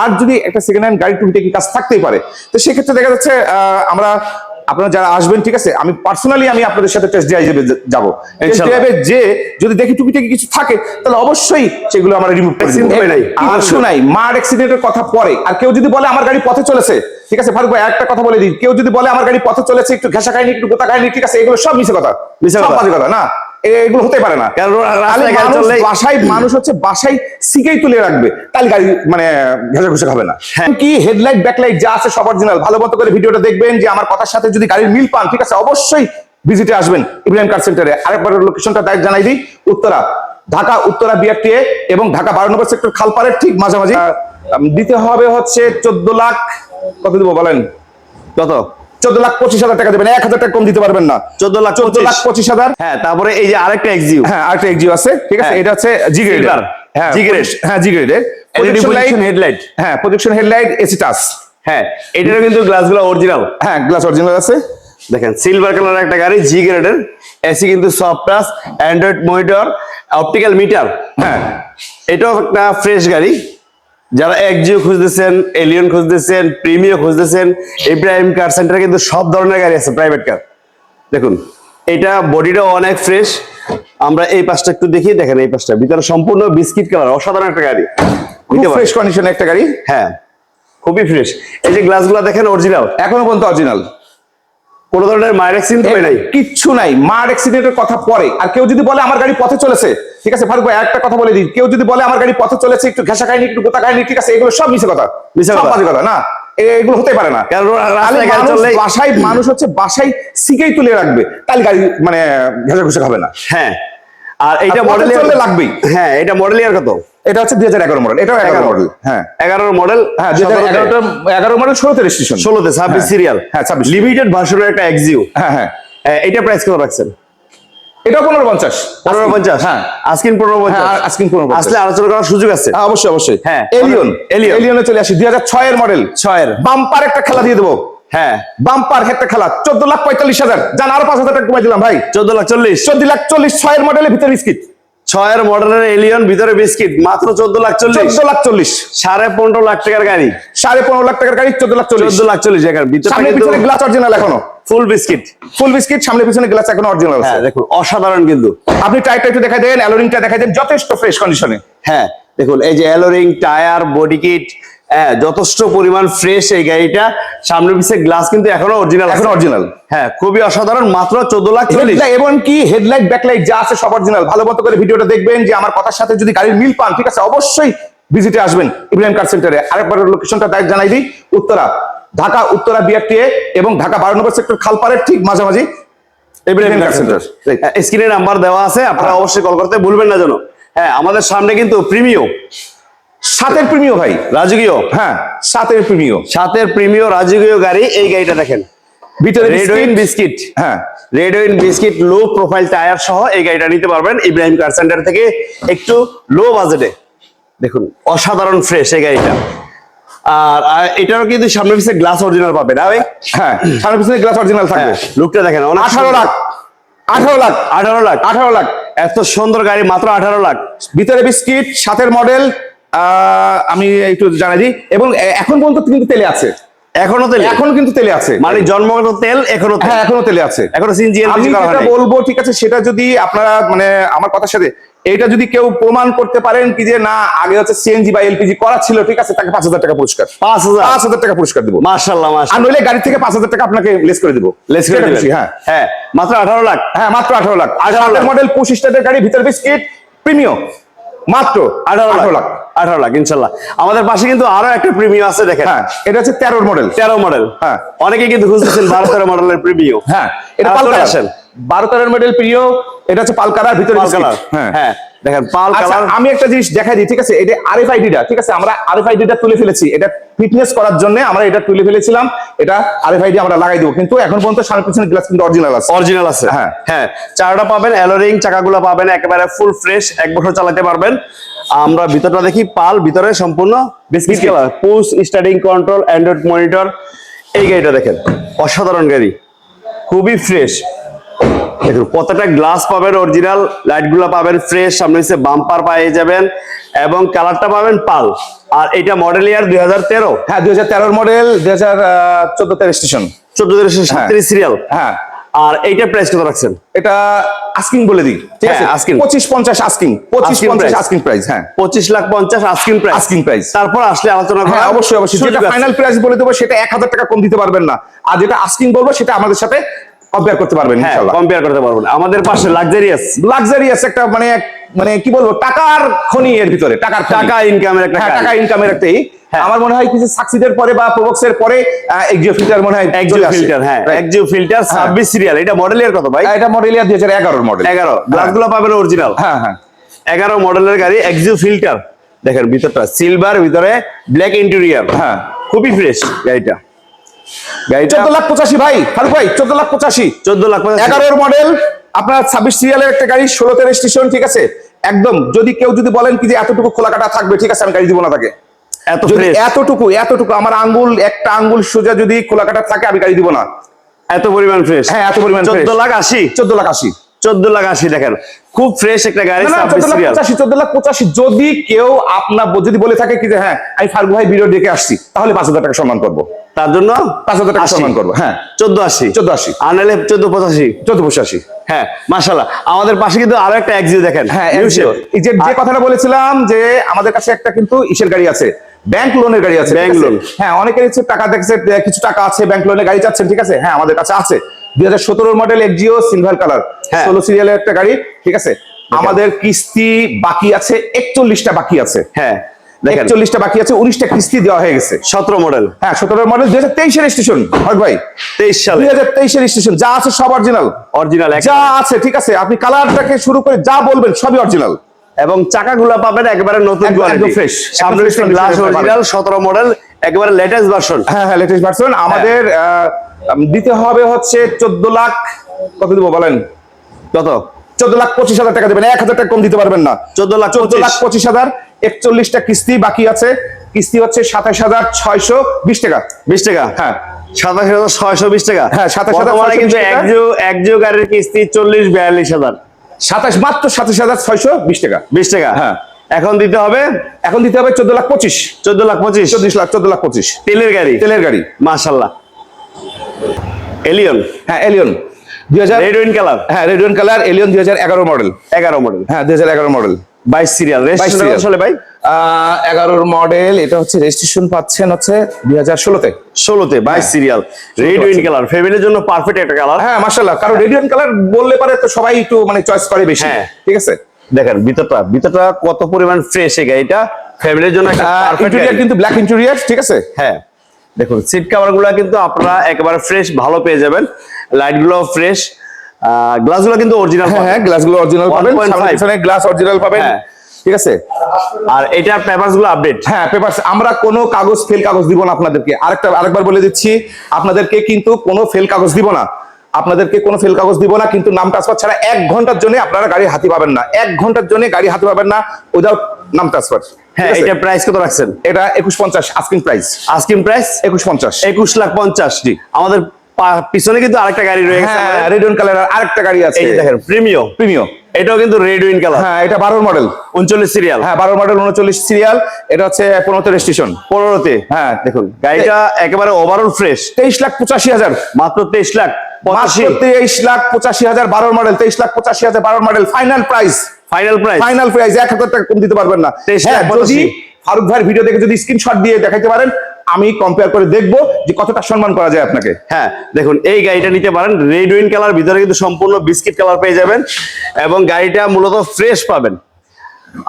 আর যদি একটা second hand গাড়ি টুকিটাকি কাজ থাকতেই পারে তো সেক্ষেত্রে দেখা যাচ্ছে আমরা আপনারা যারা আসবেন ঠিক আছে আমি পার্সোনালি আমি আপনাদের সাথে টেস্ট ড্রাইভে যাব। টেস্ট ড্রাইভে যে যদি দেখি টুকিটাকি কিছু থাকে তাহলে অবশ্যই সেগুলো আমরা রিমুভ করে দিব। নাই? আর শোনাই মার অ্যাক্সিডেন্টের কথা পরে। আর কেউ যদি বলে আমার গাড়ি পথে চলেছে ঠিক আছে ফারুক ভাই একটা কথা বলে দিই। কেউ যদি বলে আমার গাড়ি পথে চলেছে একটু ঘেঁষা খায়নি একটু গোতা খায়নি ঠিক আছে এগুলো সব মিছে কথা। সব কথা। না? এগুলো হতে পারে না। কারণ বাসায় মানুষ হচ্ছে বাসায় সিকেই তুলে রাখবে। তাহলে গাড়ি মানে ঘেঁষা ঘুষে খাবে না। হ্যাঁ। কি হেডলাইট ব্যাকলাইট যা আছে সব অরিজিনাল ভালো মতো করে ভিডিওটা দেখবেন যে আমার কথার সাথে যদি গাড়ির মিল পান ঠিক আছে? অবশ্যই ভিজিটে আসবেন ইব্রাহিম কার সেন্টারে আরেকবার লোকেশনটা জানাই দিই। উত্তরা ঢাকা উত্তরা বিআরটিএ এবং ঢাকা বারো নম্বর সেক্টর খালপাড়ের ঠিক মাঝামাঝি। দিতে হবে হচ্ছে চোদ্দ লাখ কত দিব বলেন? কত চোদ্দ লাখ পঁচিশ হাজার টাকা দেবেন এক হাজার টাকা কম দিতে পারবেন না। 14 লাখ চোদ্দ লাখ পঁচিশ। হাজার। হ্যাঁ তারপরে এই যে আরেকটা এক্সিউ হ্যাঁ আরেকটা এক্সিও আছে ঠিক আছে? হ্যাঁ। এটা হচ্ছে জি গ্রেড। হ্যাঁ G grade। হ্যাঁ জি গ্রেডের position headlight। হ্যাঁ প্রজেকশন হেডলাইট এসি টাচ হ্যাঁ এটারও কিন্তু গ্লাসগুলো অরিজিনাল হ্যাঁ গ্লাস অরিজিনাল আছে। দেখেন সিলভার কালার একটা গাড়ি জি গ্রেডের এসি কিন্তু soft touch Android monitor optical meter হ্যাঁ। এটাও একটা ফ্রেশ গাড়ি। যারা একজিও খুঁজতেছেন এলিয়ন খুঁজতেছেন প্রিমিও খুঁজতেছেন ইব্রাহিম কার সেন্টারে কিন্তু সব ধরনের গাড়ি আছে প্রাইভেট কার দেখুন এটা বডিটা অনেক ফ্রেশ আমরা এই পাশটা একটু দেখি দেখেন এই পাশটা। ভিতরে সম্পূর্ণ বিস্কিট কালার অসাধারণ একটা গাড়ি। খুব ফ্রেশ কন্ডিশন একটা গাড়ি? হ্যাঁ খুবই ফ্রেশ এই যে গ্লাসগুলো দেখেন অরিজিনাল এখনও পর্যন্ত অরিজিনাল কোনো ধরনের মায়ের অ্যাক্সিডেন্ট হয় নাই? কিচ্ছু নাই। মার অ্যাক্সিডেন্টের কথা পরে। আর কেউ যদি বলে আমার গাড়ি পথে চলেছে ঠিক আছে ফারুক ভাই একটা কথা বলে দিই। কেউ যদি বলে আমার গাড়ি পথে চলেছে একটু ঘেঁষা খায়নি একটু গোতা খায়নি ঠিক আছে এগুলো সব মিশে কথা। সব কথা। বাজে কথা না? এগুলো হতে পারে না। কারণ চললেই বাসায় মানুষ হচ্ছে বাসায় সিকেই তুলে রাখবে। তাহলে গাড়ি মানে ঘেঁষা ঘুষে খাবে না। হ্যাঁ। আর এইটা মডেল চললে লাগবেই। হ্যাঁ এটা মডেল ইয়ার কত? এটা হচ্ছে দুই হাজার এগারো মডেল এটাও এগারো মডেল হ্যাঁ। এগারোর মডেল হ্যাঁ দুই হাজার এগারোটা এগারো মডেল ষোলোতে রেজিস্ট্রেশন ষোলোতে ছাব্বিশ হ্যাঁ, সিরিয়াল হ্যাঁ, 26 লিমিটেড ভার্সনের একটা এক্সিউ হ্যাঁ হ্যাঁ। এটা প্রাইস কত রাখছেন? এটা পনেরো পঞ্চাশ। পনেরো পঞ্চাশ? হ্যাঁ। আজকিন পনেরো পঞ্চাশ? হ্যাঁ, আজকিন 15 আসলে আলোচনা করার সুযোগ আছে? হ্যাঁ, অবশ্যই অবশ্যই। হ্যাঁ, এলিয়ন Alien। এলিয়নে চলে আসি দুই হাজার ছয়ের মডেল ছয়ের। বাম্পার একটা খেলা দিয়ে দেবো। হ্যাঁ। বাম্পার একটা খেলা চোদ্দ লাখ পঁয়তাল্লিশ হাজার। জান আরও পাঁচ হাজার টাকা কমাই দিলাম ভাই। চোদ্দ লাখ চল্লিশ। চোদ্দ লাখ চল্লিশ ছয়ের মডেলের ভিতরে বিস্কিট। ছয়ের মডেলের এলিয়ন ভিতরে বিস্কিট। মাত্র চোদ্দ লাখ চল্লিশ। চোদ্দ লাখ চল্লিশ। সাড়ে পনেরো লাখ টাকার গাড়ি। সাড়ে পনেরো লাখ টাকার গাড়ি চোদ্দ লাখ চল্লিশ। চোদ্দ লাখ চল্লিশ এখানে ভিতরে সামনে পিছনে গ্লাস অরিজিনাল এখনও। ফুল বিস্কিট ফুল বিস্কিট সামনে পিছনে গ্লাস এখনও অরিজিনাল আছে। হ্যাঁ দেখুন অসাধারণ কিন্তু। আপনি টায়ারটা একটু দেখাই দেন অ্যালোরিংটা দেখাই দেন যথেষ্ট ফ্রেশ কন্ডিশনে হ্যাঁ দেখুন এই যে অ্যালোরিং টায়ার বডি কিট হ্যাঁ যথেষ্ট পরিমাণ ফ্রেশ এই গাড়িটা। সামনে পিছিয়ে গ্লাস কিন্তু এখনও অরিজিনাল এখনও অরিজিনাল হ্যাঁ খুবই অসাধারণ মাত্র চোদ্দ লাখ এবং কি হেডলাইট ব্যাকলাইট যা আছে সব অরিজিনাল ভালো মতো করে ভিডিওটা দেখবেন যে আমার কথার সাথে যদি গাড়ির মিল পান ঠিক আছে অবশ্যই ভিজিটে আসবেন ইব্রাহিম কার সেন্টারে আরেকবার লোকেশনটা জানাই দিই। উত্তরা ঢাকা উত্তরা বিআরটিএ এবং ঢাকা বারো নম্বর সেক্টর খালপাড়ের ঠিক মাঝামাঝি ইব্রাহিম কার সেন্টার স্ক্রিনে নাম্বার দেওয়া আছে আপনারা হ্যাঁ। অবশ্যই কল করতে ভুলবেন না যেন। হ্যাঁ আমাদের সামনে কিন্তু প্রিমিও সাতের প্রিমিয় ভাই। রাজকীয়? হ্যাঁ সাতের প্রিমিয় সাতের প্রিমিও রাজকীয় গাড়ি এই গাড়িটা দেখেন। ভিতরে রেড ওইন বিস্কিট হ্যাঁ। Red wine biscuit low profile tyre সহ এই গাড়িটা নিতে পারবেন ইব্রাহিম কার সেন্টার থেকে একটু লো বাজেটে দেখুন অসাধারণ ফ্রেশ এই গাড়িটা। আর এটারও কিন্তু সামনে পিছিয়ে গ্লাস অরিজিনাল পাবেন না ভাই? হ্যাঁ সামনে পিছনে গ্লাস অরিজিনাল থাকবে। হ্যাঁ লুকটা দেখেন আঠারো লাখ আঠারো লাখ আঠারো লাখ। আঠারো লাখ। এত সুন্দর গাড়ি মাত্র আঠারো লাখ। ভিতরে বিস্কিট সাতের মডেল আমি একটু জানাই দিই। এবং এখন পর্যন্ত কিন্তু তেলে আছে। এখনও তেল? এখন কিন্তু তেলে আছে। মানে জন্মগত তেল এখনও হ্যাঁ এখনও তেলে আছে। এখনও সিএনজি আমি যেটা বলব ঠিক আছে সেটা যদি আপনারা মানে আমার কথার সাথে এটা যদি কেউ প্রমাণ করতে পারেন কি যে না আগে হচ্ছে সিএনজি বা এলপিজি করা ছিল ঠিক আছে তাকে পাঁচ হাজার টাকা পুরস্কার। পাঁচ হাজার? পাঁচ হাজার টাকা পুরস্কার দেবো। মার্শাল্লাহ আর নইলে গাড়ি থেকে পাঁচ হাজার টাকা আপনাকে লেস করে দেবো। লেস করে যেটা হ্যাঁ। হ্যাঁ মাত্র আঠারো লাখ? হ্যাঁ মাত্র আঠারো লাখ। 18 লাখ। আঠারো মডেল পঁচিশ টাকার গাড়ি ভিতরে বিস্কিট প্রিমিয়াম। মাত্র আঠারো আঠারো লাখ। লাখ আঠারো লাখ ইনশাল্লাহ। আমাদের পাশে কিন্তু আরও একটা প্রিমিয়াম আছে দেখেন। হ্যাঁ এটা হচ্ছে তেরোর মডেল তেরো মডেল হ্যাঁ। অনেকে কিন্তু খুঁজতেছেন বারো তেরো মডেলের প্রিমিয়াম হ্যাঁ এটা আসেন। বারো তেরোর মডেল প্রিয় এটা হচ্ছে পাল কালার ভিতরে কালার হ্যাঁ। হ্যাঁ দেখেন পাল আচ্ছা কালার। আমি একটা জিনিস দেখাই দিই ঠিক আছে? এটা আরএফআইডিটা ঠিক আছে? আমরা আরএফআইডিটা তুলে ফেলেছি। এটা ফিটনেস করার জন্য আমরা এটা তুলে ফেলেছিলাম। এটা আরএফআইডি আমরা লাগাই দেবো। কিন্তু এখন পর্যন্ত সামনে পিছনে গ্লাস কিন্তু অরিজিনাল আছে। অরিজিনাল আছে। হ্যাঁ। হ্যাঁ চারটা পাবেন অ্যালোরিং চাকাগুলো পাবেন একেবারে ফুল ফ্রেশ এক বছর চালাতে পারবেন। আমরা ভিতরটা দেখি পাল ভিতরে সম্পূর্ণ biscuit colour push starting control Android monitor এই গাড়িটা দেখেন অসাধারণ গাড়ি। খুবই ফ্রেশ দেখুন প্রত্যেকটা গ্লাস পাবেন অরিজিনাল লাইটগুলা পাবেন ফ্রেশ সামনে হচ্ছে বাম্পার পেয়ে যাবেন এবং কালারটা পাবেন পাল। আর এটা মডেল ইয়ার দুই হাজার তেরো? হ্যাঁ দুই হাজার তেরোর মডেল দুই হাজার চোদ্দতে রেজিস্ট্রেশন চোদ্দ সাতত্রিশ সিরিয়াল হ্যাঁ। আর এইটার প্রাইস কত রাখছেন? এটা আস্কিং বলে দিই ঠিক আছে? হ্যাঁ, পঞ্চাশ আস্কিং পঁচিশ Asking পঞ্চাশ price। আস্কিং প্রাইস হ্যাঁ। পঁচিশ লাখ পঞ্চাশ আস্কিন প্রাইস Asking price। তারপর আসলে আলোচনা হ্যাঁ করা অবশ্যই অবশ্যই। সুযোগ যেটা ফাইনাল প্রাইস বলে দেবো সেটা এক হাজার টাকা কম দিতে পারবেন না। আর যেটা আস্কিং বলব সেটা আমাদের সাথে কম্পেয়ার করতে পারবেন হ্যাঁ কম্পেয়ার করতে পারব না। আমাদের পাশে লাক্সারিয়াস লাক্সারিয়াস একটা মানে মানে কি বলব টাকার খনি এর ভিতরে টাকার টাকা ইনকামের একটা হ্যাঁ টাকা ইনকামের একটাই হ্যাঁ। আমার মনে হয় কিছু সাকসিডের পরে বা প্রবক্সের পরে এক্সিও ফিল্টার মনে হয় আসে। ফিল্টার হ্যাঁ. একজিও ফিল্টার ছাব্বিশ সিরিয়াল এটা মডেল ইয়ার কত ভাই? এটা মডেল ইয়ার দুই হাজার এগারোর মডেল এগারো। গ্লাসগুলো পাবেন অরিজিনাল হ্যাঁ হ্যাঁ। এগারো মডেলের গাড়ি এক্সিও ফিল্টার দেখেন ভিতরটা সিলভার ভিতরে ব্ল্যাক ইন্টেরিয়ার হ্যাঁ। খুবই ফ্রেশ গাড়িটা। চোদ্দ লাখ পঁচাশি ভাই ফারুক ভাই চোদ্দ লাখ পঁচাশি। চোদ্দ লাখ এগারোর মডেল আপনার ছাব্বিশ সিরিয়ালের একটা গাড়ি ষোলোতে রেজিস্ট্রেশন ঠিক আছে? একদম যদি কেউ যদি বলেন কি যে এতটুকু খোলা কাটা থাকবে ঠিক আছে আমি গাড়ি দিব না তাকে। এত এতটুকু এতটুকু আমার আঙ্গুল একটা আঙ্গুল সোজা যদি খোলা কাটা থাকে আমি গাড়ি দিব না। এত পরিমাণ ফ্রেশ হ্যাঁ এত পরিমাণ চোদ্দ লাখ আশি। চোদ্দ লাখ আশি। চোদ্দ লাখ আশি দেখেন। খুব ফ্রেশ একটা গাড়ি না, না, ছাব্বিশ 14 লাখ সিরিয়াল পঁচাশি চোদ্দ লাখ পঁচাশি যদি কেউ আপনার যদি বলে থাকে কি যে হ্যাঁ আমি ফারুক ভাই ভিডিও ডেকে আসছি তাহলে পাঁচ হাজার টাকা সম্মান করব। তার জন্য পাঁচ হাজার টাকা সম্মান করব হ্যাঁ। চোদ্দ আশি। চোদ্দ আশি। আর নাহলে চোদ্দ পঁচাশি। চোদ্দ পঁচাশি। হ্যাঁ আমাদের পাশে কিন্তু আরও একটা এক্সিও দেখেন। হ্যাঁ যে যে কথাটা বলেছিলাম যে আমাদের কাছে একটা কিন্তু ইসের গাড়ি আছে ব্যাংক লোনের গাড়ি আছে আছে? loan। হ্যাঁ অনেকের টাকা দেখছে কিছু টাকা আছে ব্যাংক লোনের গাড়ি চাচ্ছেন ঠিক আছে? হ্যাঁ আমাদের কাছে আছে। দুই হাজার সতেরো মডেল এক্সিও সিলভার কালার হ্যাঁ। ষোলো সিরিয়ালের একটা গাড়ি ঠিক আছে? আমাদের কিস্তি বাকি আছে একচল্লিশটা বাকি আছে। হ্যাঁ একচল্লিশটা বাকি আছে উনিশটা কিস্তি দেওয়া হয়ে গেছে। সতেরো মডেল হ্যাঁ সতেরো মডেল দুই হাজার তেইশের স্টেশন ভাই। তেইশ সালে। দুই হাজার তেইশের স্টেশন যা আছে সব অরিজিনাল অরিজিনাল যা আছে ঠিক আছে? আপনি কালারটাকে শুরু করে যা বলবেন সবই অরিজিনাল এবং চাকাগুলো পাবেন একবারে নতুন সামনে গ্লাস অরিজিনাল সতেরো মডেল একবারে লেটেস্ট ভার্সন হ্যাঁ হ্যাঁ লেটেস্ট ভার্সন আমাদের আহ, দিতে হবে হচ্ছে চোদ্দ লাখ কত দিব বলেন? কত? চোদ্দ লাখ পঁচিশ হাজার টাকা দেবেন এক হাজার টাকা কম দিতে পারবেন না। চোদ্দ লাখ চোদ্দ লাখ পঁচিশ। হাজার একচল্লিশটা কিস্তি বাকি আছে। কিস্তি হচ্ছে সাতাশ হাজার ছয়শো বিশ টাকা। বিশ টাকা? হ্যাঁ। সাতাশ হাজার ছয়শো বিশ টাকা? হ্যাঁ, 27,620 বর্তমানে কিন্তু একজো একজো গাড়ির কিস্তি চল্লিশ বিয়াল্লিশ হাজার। সাতাশ মাত্র সাতাশ হাজার ছয়শো বিশ টাকা। বিশ টাকা? হ্যাঁ। এখন দিতে হবে? এখন দিতে হবে চোদ্দ লাখ পঁচিশ। চোদ্দ লাখ পঁচিশ? লাখ চোদ্দ লাখ পঁচিশ। তেলের গাড়ি? তেলের গাড়ি। মাশাল্লাহ। এলিয়ন হ্যাঁ এলিয়ন দুই হাজার কালার হ্যাঁ রেডিয়ন কালার এলিয়ন দুই হাজার এগারো মডেল এগারো মডেল হ্যাঁ দুই হাজার এগারো মডেল বাইশ সিরিয়াল বাইশ রেজিস্ট্রেশন আসলে ভাই? এগারোর মডেল এটা হচ্ছে রেজিস্ট্রেশন পাচ্ছেন হচ্ছে দুই হাজার ষোলোতে ষোলোতে বাইশ সিরিয়াল কালার ফ্যামিলির জন্য পারফেক্ট একটা কালার হ্যাঁ মার্শাল্লাহ কারণ রেডিয়ন কালার বললে পারে তো সবাই একটু মানে চয়েস করে বেশি। হ্যাঁ। ঠিক আছে? দেখেন ভিতরটা ভিতরটা কত পরিমাণ ফ্রেশ গাড়িটা? ফ্যামিলির জন্য কিন্তু ব্ল্যাক ইন্টেরিয়ার ঠিক আছে? হ্যাঁ। দেখুন সিট কভারগুলো কিন্তু আপনারা একেবারে ফ্রেশ ভালো পেয়ে যাবেন। লাইটগুলো ফ্রেশ গ্লাসগুলো কিন্তু অরিজিনাল হ্যাঁ হ্যাঁ গ্লাসগুলো অরিজিনাল পাবেন 1.5 গ্লাস অরিজিনাল পাবেন হ্যাঁ। ঠিক আছে? আর এটার পেপারসগুলো আপডেট হ্যাঁ পেপারস আমরা কোনো কাগজ ফেল কাগজ দিব না আপনাদেরকে। আরেকটা আরেকবার বলে দিচ্ছি আপনাদেরকে কিন্তু কোনো ফেল কাগজ দিব না। আপনাদেরকে কোনো ফেল কাগজ দিব না কিন্তু নাম ট্রান্সফার ছাড়া এক ঘণ্টার জন্য আপনারা গাড়ি হাতি পাবেন না। এক ঘণ্টার জন্য গাড়ি হাতি পাবেন না উইদাউট নাম ট্রান্সফার হ্যাঁ এটা প্রাইস কত রাখছেন? এটা একুশ পঞ্চাশ আস্কিং প্রাইস আস্কিং প্রাইস একুশ পঞ্চাশ। একুশ লাখ পঞ্চাশ জি। আমাদের পিছনে কিন্তু আরেকটা গাড়ি রয়েছে হ্যাঁ রেডিয়ন কালার আরেকটা গাড়ি আছে। এই দেখেন প্রিমিয়ম প্রিমিয়ম এটাও কিন্তু রেড উইন কালার হ্যাঁ এটা বারোর মডেল উনচল্লিশ সিরিয়াল হ্যাঁ বারো মডেল উনচল্লিশ সিরিয়াল এটা হচ্ছে পনেরোতে রেজিস্ট্রেশন পনেরোতে। হ্যাঁ দেখুন গাড়িটা একেবারে ওভারঅল ফ্রেশ তেইশ লাখ পঁচাশি হাজার। মাত্র তেইশ লাখ তেইশ লাখ পঁচাশি হাজার বারোর মডেল তেইশ লাখ পঁচাশি হাজার বারোর model final price final price final price এক হাজার টাকা কম দিতে পারবেন না। 23 হ্যাঁ, যদি ফারুক ভাইয়ের ভিডিও দেখে যদি স্ক্রিনশট দিয়ে দেখাইতে পারেন আমি কম্পেয়ার করে দেখব যে কতটা সম্মান করা যায় আপনাকে। হ্যাঁ দেখুন এই গাড়িটা নিতে পারেন রেড উইন কালার ভিতরে কিন্তু সম্পূর্ণ বিস্কিট কালার পেয়ে যাবেন এবং গাড়িটা মূলত ফ্রেশ পাবেন।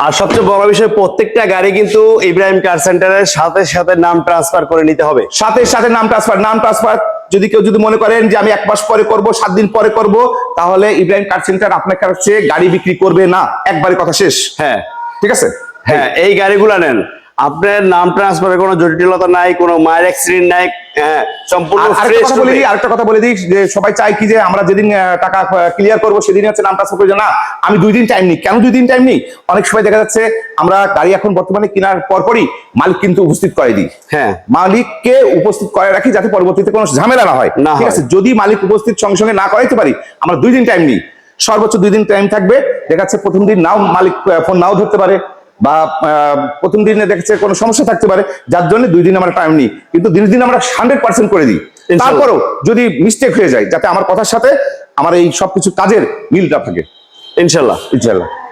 আর সবচেয়ে বড় বিষয় প্রত্যেকটা গাড়ি কিন্তু ইব্রাহিম কার সেন্টারের সাথে সাথে নাম ট্রান্সফার করে নিতে হবে। সাথে সাথে নাম ট্রান্সফার নাম ট্রান্সফার যদি কেউ যদি মনে করেন যে আমি এক মাস পরে করব সাত দিন পরে করব তাহলে ইব্রাহিম কার সেন্টার আপনার কাছে গাড়ি বিক্রি করবে না। একবারে কথা শেষ। হ্যাঁ। ঠিক আছে? হ্যাঁ এই গাড়িগুলা নেন। আপনার নাম ট্রান্সফারের কোনো জটিলতা নাই কোনো মায়ের অ্যাক্সিডেন্ট নাই হ্যাঁ সম্পূর্ণ আরেকটা ফ্রেশ কথা বলে দিই আরেকটা কথা বলে দিই যে সবাই কি যে আমরা যেদিন টাকা ক্লিয়ার করব সেদিন হচ্ছে নাম ট্রান্সফার করে না আমি দুই দিন টাইম নিই। কেন দুই দিন টাইম নিই? অনেক সময় দেখা যাচ্ছে আমরা গাড়ি এখন বর্তমানে কেনার পরপরই মালিক কিন্তু উপস্থিত করে দিই হ্যাঁ। মালিককে উপস্থিত করে রাখি যাতে পরবর্তীতে কোনো ঝামেলা না হয়। না ঠিক আছে? যদি মালিক উপস্থিত সঙ্গে সঙ্গে না করাইতে পারি আমরা দুই দিন টাইম নিই। সর্বোচ্চ দুই দিন টাইম থাকবে। দেখা যাচ্ছে প্রথম দিন নাও মালিক ফোন নাও ধরতে পারে। বা আহ, প্রথম দিনে দেখছে কোনো সমস্যা থাকতে পারে যার জন্য দুই দিন আমরা টাইম নিই। কিন্তু দিন দিন আমরা হান্ড্রেড পার্সেন্ট করে দিই। তারপরেও যদি মিস্টেক হয়ে যায় যাতে আমার কথার সাথে আমার এই সবকিছু কাজের মিলটা থাকে। ইনশাল্লাহ। ইনশাল্লাহ।